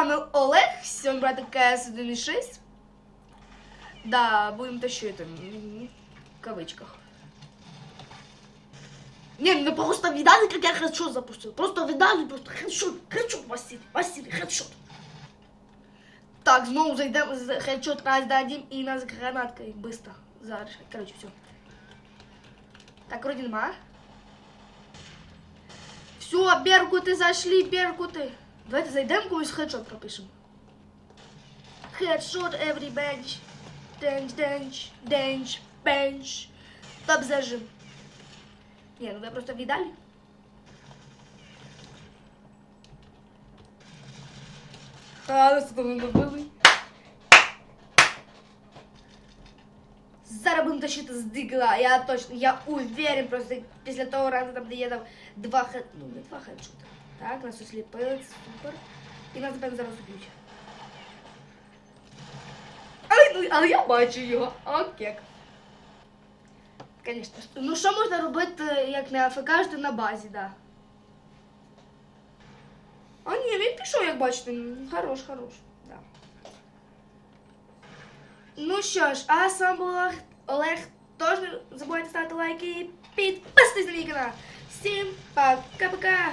вами Олег. Сьогодні брати КС 1.6. Да, будем тащити. м, В кавичках. Не, ну просто видали, как я хедшот запустил? Просто видали, просто хедшот, хедшот, Василий, Василий, хедшот. Так, знову зайдемо хедшот раз дадим і нас гранаткою быстро. Зараз. Короче, все. Так, вроде нема. Все, беркути зайшли, беркути. Давайте зайдемо комусь хедшот пропишемо. Хедшот, every bench. Денч, денч, денч, бенч. Топ зажим. Не, ну ви просто видали? А, нас там не добили. Зараз будемо тащити з дигла. Я точно, я уверен, просто після того разу там, де я дав два хед... Ну, не два хедшота. Так, нас осліпили, супер. І нас тепер зараз уб'ють. Але, ну, але я бачу його. Окей. Конечно. Ну, що можна робити, як не АФК, на базі, да. А ні, він пішов, як бачите. М, Хорош, хорош. Да. Ну що ж, а з вами був Олег. Олег. Тож не забувайте ставити лайки і підписуйтесь на мій канал. Всім пока-пока!